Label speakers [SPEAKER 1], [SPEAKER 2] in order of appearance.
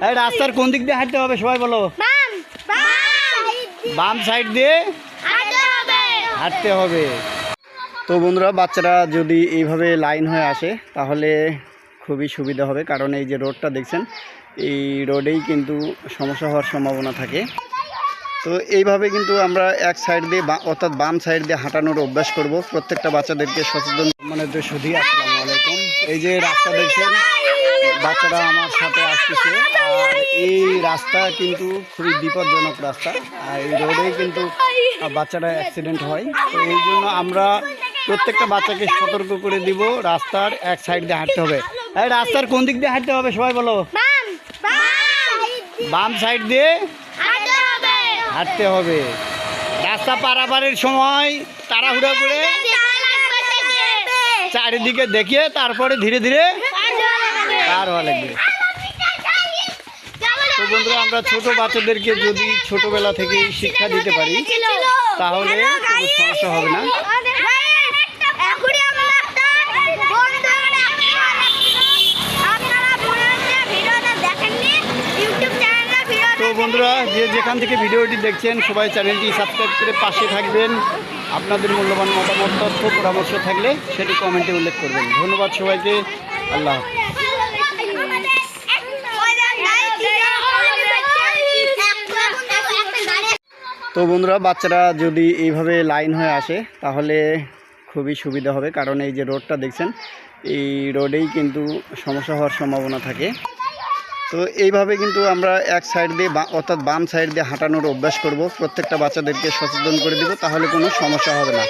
[SPEAKER 1] এই রাস্তার কোন দিক দিয়ে হাঁটতে হবে? সবাই বলো।
[SPEAKER 2] বাম
[SPEAKER 1] সাইড দিয়ে
[SPEAKER 2] হাঁটতে হবে।
[SPEAKER 1] তো বন্ধুরা বাচ্চারা যদি এইভাবে লাইন হয়ে আসে তাহলে খুবই সুবিধা হবে। কারণ এই যে রোডটা দেখছেন এই রোডেই কিন্তু সমস্যা হওয়ার সম্ভাবনা থাকে। তো এইভাবে কিন্তু আমরা এক সাইড দিয়ে বা- অর্থাৎ বাম সাইড দিয়ে হাঁটানোর অভ্যাস করব। প্রত্যেকটা বাচ্চাদেরকে সচেতন মানে শুধু আসসালামু আলাইকুম। এই যে রাস্তা দেখছেন বাচ্চারা আমার সাথে আসতেছে। আর এই রাস্তা কিন্তু খুবই বিপজ্জনক রাস্তা। আর এই রোডেই কিন্তু বাচ্চারা অ্যাক্সিডেন্ট হয়। তো এই জন্য আমরা প্রত্যেকটা বাচ্চাকে সতর্ক করে দিব। রাস্তার এক সাইড দিয়ে হাঁটতে হবে। এই রাস্তার কোন দিক দিয়ে হাঁটতে হবে সবাই বলো?
[SPEAKER 2] বাম
[SPEAKER 1] সাইড দিয়ে
[SPEAKER 2] হাঁটতে হবে।
[SPEAKER 1] হাঁটতে হবে। রাস্তা পারাপারের সময় তাড়াহুড়া করে চারিদিকে দেখিয়ে তারপরে ধীরে ধীরে লাগবে তো বন্ধুরা, আমরা ছোট বাচ্চাদেরকে যদি ছোটবেলা থেকেই শিক্ষা দিতে পারি, তাহলে কোনো সমস্যা হবে না। তো বন্ধুরা, যে যেখান থেকে ভিডিওটি দেখছেন, সবাই চ্যানেলটি সাবস্ক্রাইব করে পাশে থাকবেন। আপনাদের মূল্যবান মতামত, তথ্য, পরামর্শ থাকলে সেটি কমেন্টে উল্লেখ করবেন। ধন্যবাদ সবাইকে। আল্লাহ তো বন্ধুরা, বাচ্চারা যদি এইভাবে লাইন হয়ে আসে, তাহলে খুবই সুবিধা হবে। কারণ এই যে রোডটা দেখছেন, এই রোডেই কিন্তু সমস্যা হওয়ার সম্ভাবনা থাকে। তো এইভাবে কিন্তু আমরা এক সাইড দিয়ে অর্থাৎ বাম সাইড দিয়ে হাঁটানোর অভ্যাস করব। প্রত্যেকটা বাচ্চাদেরকে সচেতন করে দেব, তাহলে কোনো সমস্যা হবে না।